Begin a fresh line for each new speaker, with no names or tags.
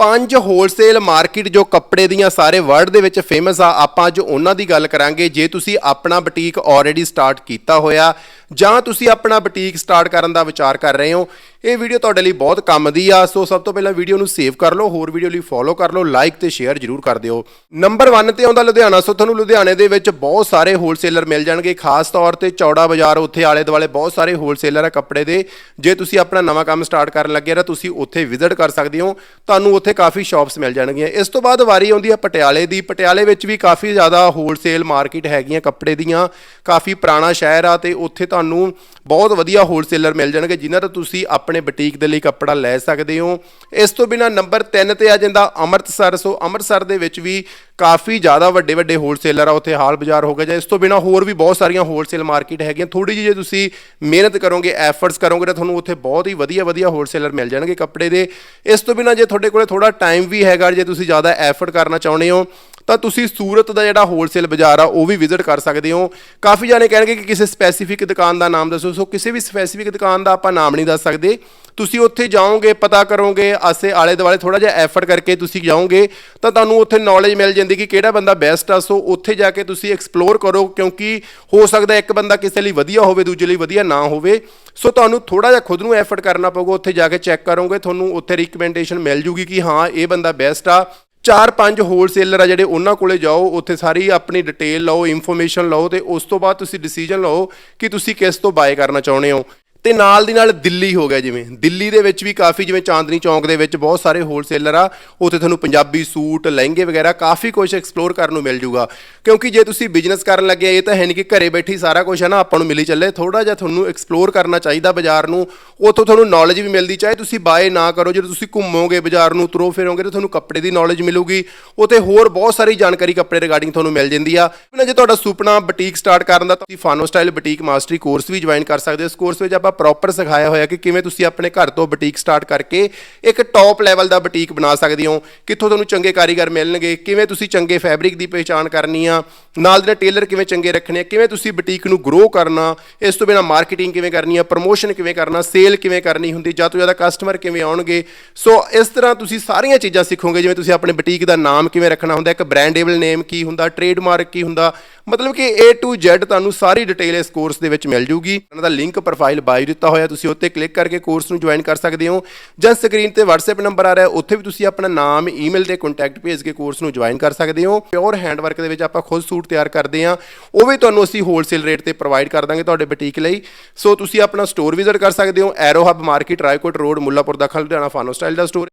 ਪੰਜ wholesale market ਜੋ ਕੱਪੜੇ ਦੀਆਂ ਸਾਰੇ ਵਰਲਡ ਦੇ ਵਿੱਚ ਫੇਮਸ ਆ, ਆਪਾਂ ਅੱਜ ਉਹਨਾਂ ਦੀ ਗੱਲ ਕਰਾਂਗੇ, ਜੇ ਤੁਸੀਂ ਆਪਣਾ ਬੁਟੀਕ ਆਲਰੇਡੀ ਸਟਾਰਟ ਕੀਤਾ ਹੋਇਆ ਜਾਂ ਤੁਸੀਂ ਆਪਣਾ ਬੁਟੀਕ ਸਟਾਰਟ ਕਰਨ ਦਾ ਵਿਚਾਰ ਕਰ ਰਹੇ ਹੋ, ਇਹ ਵੀਡੀਓ ਤੁਹਾਡੇ ਲਈ ਬਹੁਤ ਕੰਮ ਦੀ ਆ, ਸੋ ਸਭ ਤੋਂ ਪਹਿਲਾਂ ਵੀਡੀਓ ਨੂੰ ਸੇਵ ਕਰ ਲਓ, ਹੋਰ ਵੀਡੀਓ ਲਈ ਫੋਲੋ ਕਰ ਲਓ ਲਾਈਕ ਤੇ ਸ਼ੇਅਰ ਜਰੂਰ ਕਰ ਦਿਓ। ਨੰਬਰ 1 ਤੇ ਆਉਂਦਾ ਲੁਧਿਆਣਾ, ਸੋ ਤੁਹਾਨੂੰ ਲੁਧਿਆਣੇ ਦੇ ਵਿੱਚ ਬਹੁਤ ਸਾਰੇ ਹੋਲਸੇਲਰ ਮਿਲ ਜਾਣਗੇ, ਖਾਸ ਤੌਰ ਤੇ ਚੌੜਾ ਬਾਜ਼ਾਰ, ਉੱਥੇ ਆਲੇ ਦੁਆਲੇ ਬਹੁਤ ਸਾਰੇ ਹੋਲਸੇਲਰ ਆ ਕੱਪੜੇ ਦੇ। ਜੇ ਤੁਸੀਂ ਆਪਣਾ ਨਵਾਂ ਕੰਮ ਸਟਾਰਟ ਕਰਨ ਲੱਗੇ ਤਾਂ ਤੁਸੀਂ ਉੱਥੇ ਵਿਜ਼ਿਟ ਕਰ ਸਕਦੇ ਹੋ, ਤੁਹਾਨੂੰ ਉੱਥੇ ਕਾਫੀ ਸ਼ਾਪਸ ਮਿਲ ਜਾਣਗੀਆਂ। ਇਸ ਤੋਂ ਬਾਅਦ ਵਾਰੀ ਆਉਂਦੀ ਹੈ ਪਟਿਆਲੇ ਦੀ, ਪਟਿਆਲੇ ਵਿੱਚ ਵੀ ਕਾਫੀ ਜ਼ਿਆਦਾ ਹੋਲਸੇਲ ਮਾਰਕੀਟ ਹੈਗੀਆਂ ਕੱਪੜੇ ਦੀਆਂ, ਕਾਫੀ ਪੁਰਾਣਾ ਸ਼ਹਿਰ ਆ ਤੇ ਉੱਥੇ ਤੁਹਾਨੂੰ ਬਹੁਤ ਵਧੀਆ ਹੋਲਸੇਲਰ ਮਿਲ ਜਾਣਗੇ, ਜਿਨ੍ਹਾਂ ਤੋਂ ਤੁਸੀਂ ਆਪਣੇ ਬੁਟੀਕ ਦੇ ਲਈ ਕੱਪੜਾ ਲੈ ਸਕਦੇ ਹੋ। ਇਸ ਤੋਂ ਬਿਨਾ ਨੰਬਰ 3 ਤੇ ਆ ਜਾਂਦਾ ਅੰਮ੍ਰਿਤਸਰ। ਸੋ ਅੰਮ੍ਰਿਤਸਰ ਦੇ ਵਿੱਚ ਵੀ ਕਾਫੀ ਜ਼ਿਆਦਾ ਵੱਡੇ ਵੱਡੇ ਹੋਲਸੇਲਰ ਆ, ਉੱਥੇ ਹਾਲ ਬਾਜ਼ਾਰ ਹੋ ਗਿਆ ਜਾਂ ਇਸ ਤੋਂ ਬਿਨਾ ਹੋਰ ਵੀ ਬਹੁਤ ਸਾਰੀਆਂ ਹੋਲਸੇਲ ਮਾਰਕੀਟ ਹੈਗੀਆਂ। ਥੋੜੀ ਜਿਹੀ ਜੇ ਤੁਸੀਂ ਮਿਹਨਤ ਕਰੋਗੇ ਐਫਰਟਸ ਕਰੋਗੇ, ਤਾਂ ਤੁਹਾਨੂੰ ਉੱਥੇ ਬਹੁਤ ਹੀ ਵਧੀਆ ਵਧੀਆ ਹੋਲਸੇਲਰ ਮਿਲ ਜਾਣਗੇ ਕੱਪੜੇ ਦੇ। ਇਸ ਤੋਂ ਬਿਨਾ ਜੇ ਤੁਹਾਡੇ ਕੋਲੇ ਥੋੜਾ ਟਾਈਮ ਵੀ ਹੈਗਾ, ਜੇ ਤੁਸੀਂ ਜ਼ਿਆਦਾ ਐਫਰਟ ਕਰਨਾ ਚਾਹੁੰਦੇ ਹੋ ਤਾਂ ਤੁਸੀਂ ਸੂਰਤ ਦਾ ਜਿਹੜਾ ਹੋਲਸੇਲ ਬਾਜ਼ਾਰ ਆ, ਉਹ ਵੀ ਵਿਜ਼ਿਟ ਕਰ ਸਕਦੇ ਹੋ। ਕਾਫੀ ਜਾਣੇ ਕਹਿਣਗੇ ਕਿ ਕਿਸੇ ਸਪੈਸੀਫਿਕ ਦੁਕਾਨ ਦਾ ਨਾਮ ਦੱਸੋ, ਸੋ ਕਿਸੇ ਵੀ ਸਪੈਸੀਫਿਕ ਦੁਕਾਨ ਦਾ ਆਪਾਂ ਨਾਮ ਨਹੀਂ ਦੱਸ ਸਕਦੇ। ਤੁਸੀਂ ਉੱਥੇ ਜਾਓਗੇ, ਪਤਾ ਕਰੋਗੇ, ਆਸੇ ਆਲੇ ਦੁਆਲੇ ਥੋੜਾ ਜਿਹਾ ਐਫਰਟ ਕਰਕੇ ਤੁਸੀਂ ਜਾਓਗੇ, ਤਾਂ ਤੁਹਾਨੂੰ ਉੱਥੇ ਨੌਲੇਜ ਮਿਲ ਜਾਂਦੀ ਕਿ ਕਿਹੜਾ ਬੰਦਾ ਬੈਸਟ ਆ। ਸੋ ਉੱਥੇ ਜਾ ਕੇ ਤੁਸੀਂ ਐਕਸਪਲੋਰ ਕਰੋ, ਕਿਉਂਕਿ ਹੋ ਸਕਦਾ ਇੱਕ ਬੰਦਾ ਕਿਸੇ ਲਈ ਵਧੀਆ ਹੋਵੇ, ਦੂਜੇ ਲਈ ਵਧੀਆ ਨਾ ਹੋਵੇ। ਸੋ ਤੁਹਾਨੂੰ ਥੋੜਾ ਜਿਹਾ ਖੁਦ ਨੂੰ ਐਫਰਟ ਕਰਨਾ ਪਊਗਾ, ਉੱਥੇ ਜਾ ਕੇ ਚੈੱਕ ਕਰੋਗੇ, ਤੁਹਾਨੂੰ ਉੱਥੇ ਰਿਕਮੈਂਡੇਸ਼ਨ ਮਿਲ ਜੂਗੀ ਕਿ ਹਾਂ, ਇਹ ਬੰਦਾ ਬੈਸਟ ਆ। ਚਾਰ ਪੰਜ ਹੋਲਸੇਲਰ ਆ ਜਿਹੜੇ ਉਹਨਾਂ ਕੋਲੇ ਜਾਓ, ਉੱਥੇ ਸਾਰੀ ਆਪਣੀ ਡਿਟੇਲ ਲਓ ਇਨਫੋਰਮੇਸ਼ਨ ਲਓ ਤੇ ਉਸ ਤੋਂ ਬਾਅਦ ਤੁਸੀਂ ਡਿਸੀਜਨ ਲਓ ਕਿ ਤੁਸੀਂ ਕਿਸ ਤੋਂ ਬਾਏ ਕਰਨਾ ਚਾਹੁੰਦੇ ਹੋ। ਤੇ ਨਾਲ ਦੀ ਨਾਲ ਦਿੱਲੀ ਹੋ ਗਿਆ ਜਿਵੇਂ। ਦਿੱਲੀ ਦੇ ਵਿੱਚ ਵੀ ਕਾਫੀ ਜਿਵੇਂ ਚਾਂਦਨੀ ਚੌਂਕ ਦੇ ਵਿੱਚ ਬਹੁਤ ਸਾਰੇ ਹੋਲਸੇਲਰ ਆ, ਉੱਥੇ ਤੁਹਾਨੂੰ ਪੰਜਾਬੀ ਸੂਟ, ਲਹਿੰਗੇ ਵਗੈਰਾ ਕਾਫੀ ਕੁਝ ਐਕਸਪਲੋਰ ਕਰਨ ਨੂੰ ਮਿਲ ਜੂਗਾ। ਕਿਉਂਕਿ ਜੇ ਤੁਸੀਂ ਬਿਜ਼ਨਸ ਕਰਨ ਲੱਗੇ ਇਹ ਤਾਂ ਹੈ ਨਹੀਂ ਕਿ ਘਰੇ ਬੈਠੀ ਸਾਰਾ ਕੁਝ ਹੈ ਨਾ, ਆਪਾਂ ਨੂੰ ਮਿਲੀ ਚੱਲੇ। ਥੋੜਾ ਜਿਹਾ ਤੁਹਾਨੂੰ ਐਕਸਪਲੋਰ ਕਰਨਾ ਚਾਹੀਦਾ ਬਾਜ਼ਾਰ ਨੂੰ, ਉੱਥੋਂ ਤੁਹਾਨੂੰ ਨੌਲੇਜ ਵੀ ਮਿਲਦੀ, ਚਾਹੇ ਤੁਸੀਂ ਬਾਏ ਨਾ ਕਰੋ, ਜਦੋਂ ਤੁਸੀਂ ਘੁੰਮੋਗੇ ਬਾਜ਼ਾਰ ਨੂੰ, ਤੁਰੋ ਫਿਰੋਗੇ, ਤਾਂ ਤੁਹਾਨੂੰ ਕੱਪੜੇ ਦੀ ਨੌਲੇਜ ਮਿਲੂਗੀ। ਉੱਥੇ ਹੋਰ ਬਹੁਤ ਸਾਰੀ ਜਾਣਕਾਰੀ ਕੱਪੜੇ ਰਿਗਾਰਡਿੰਗ ਤੁਹਾਨੂੰ ਮਿਲ ਜਾਂਦੀ ਆ। ਨਾ ਜੇ ਤੁਹਾਡਾ ਸੁਪਨਾ ਬੁਟੀਕ ਸਟਾਰਟ ਕਰਨ ਦਾ ਤਾਂ ਤੁਸੀਂ Fano style boutique mastery course ਵੀ ਜੁਆਇਨ ਕਰ ਸਕਦੇ ਹੋ। ਇਸ ਕੋਰਸ ਵਿੱਚ ਆਪਾਂ ਪ੍ਰੋਪਰ ਸਿਖਾਇਆ ਹੋਇਆ ਕਿ ਕਿਵੇਂ ਤੁਸੀਂ ਆਪਣੇ ਘਰ ਤੋਂ ਬੁਟੀਕ ਸਟਾਰਟ ਕਰਕੇ ਇੱਕ ਟੌਪ ਲੈਵਲ ਦਾ ਬੁਟੀਕ ਬਣਾ ਸਕਦੇ ਹੋ, ਕਿੱਥੋਂ ਤੁਹਾਨੂੰ ਚੰਗੇ ਕਾਰੀਗਰ ਮਿਲਣਗੇ, ਕਿਵੇਂ ਤੁਸੀਂ ਚੰਗੇ ਫੈਬਰਿਕ ਦੀ ਪਹਿਚਾਣ ਕਰਨੀ ਆ, ਨਾਲ ਦੇ ਟੇਲਰ ਕਿਵੇਂ ਚੰਗੇ ਰੱਖਣੇ ਆ, ਕਿਵੇਂ ਤੁਸੀਂ ਬੁਟੀਕ ਨੂੰ ਗਰੋ ਕਰਨਾ, ਇਸ ਤੋਂ ਬਿਨਾ ਮਾਰਕੀਟਿੰਗ ਕਿਵੇਂ ਕਰਨੀ ਆ ਪ੍ਰੋਮੋਸ਼ਨ ਕਿਵੇਂ ਕਰਨਾ ਸੇਲ ਕਿਵੇਂ ਕਰਨੀ ਹੁੰਦੀ ਜ਼ਿਆਦਾ ਤੋਂ ਜ਼ਿਆਦਾ ਕਸਟਮਰ ਕਿਵੇਂ ਆਉਣਗੇ। ਸੋ ਇਸ ਤਰ੍ਹਾਂ ਤੁਸੀਂ ਸਾਰੀਆਂ ਚੀਜ਼ਾਂ ਸਿੱਖੋਗੇ, ਜਿਵੇਂ ਤੁਸੀਂ ਆਪਣੇ ਬੁਟੀਕ ਦਾ ਨਾਮ ਕਿਵੇਂ ਰੱਖਣਾ ਹੁੰਦਾ, ਇੱਕ ਬ੍ਰਾਂਡੇਬਲ ਨੇਮ ਕੀ ਹੁੰਦਾ ਟ੍ਰੇਡਮਾਰਕ ਕੀ ਹੁੰਦਾ ਮਤਲਬ ਕਿ A to Z ਤੁਹਾਨੂੰ ਸਾਰੀ ਡਿਟੇਲ ਇਸ ਕੋਰਸ ਦੇ ਵਿੱਚ ਮਿਲ ਜੂਗੀ। ਉਹਨਾਂ ਦਾ ਲਿੰਕ ਪ੍ਰੋਫਾਈਲ ਬਾਇਓ ਦਿੱਤਾ ਹੋਇਆ, ਤੁਸੀਂ ਉੱਤੇ ਕਲਿੱਕ ਕਰਕੇ ਕੋਰਸ ਨੂੰ ਜੁਆਇਨ ਕਰ ਸਕਦੇ ਹੋ। ਜਾਂ ਸਕਰੀਨ ਤੇ WhatsApp ਨੰਬਰ ਆ ਰਿਹਾ ਉੱਥੇ ਵੀ ਤੁਸੀਂ ਆਪਣਾ ਨਾਮ ਈਮੇਲ ਤੇ ਕੰਟੈਕਟ ਭੇਜ ਕੇ ਕੋਰਸ ਨੂੰ ਜੁਆਇਨ ਕਰ ਸਕਦੇ ਹੋ। ਪਿਓਰ ਹੈਂਡਵਰਕ ਦੇ ਵਿੱਚ ਆਪਾਂ ਖੁਦ ਸੂਟ ਤਿਆਰ ਕਰਦੇ ਹਾਂ। ਉਹ ਵੀ ਤੁਹਾਨੂੰ ਅਸੀਂ ਹੋਲਸੇਲ ਰੇਟ ਤੇ ਪ੍ਰੋਵਾਈਡ ਕਰ ਦਾਂਗੇ ਤੁਹਾਡੇ ਬੁਟੀਕ ਲਈ। ਸੋ ਤੁਸੀਂ ਆਪਣਾ ਸਟੋਰ ਵਿਜ਼ਿਟ ਕਰ ਸਕਦੇ ਹੋ aero hub market Raikot road Mullanpur Dakha Ludhiana Fano style ਦਾ ਸਟੋਰ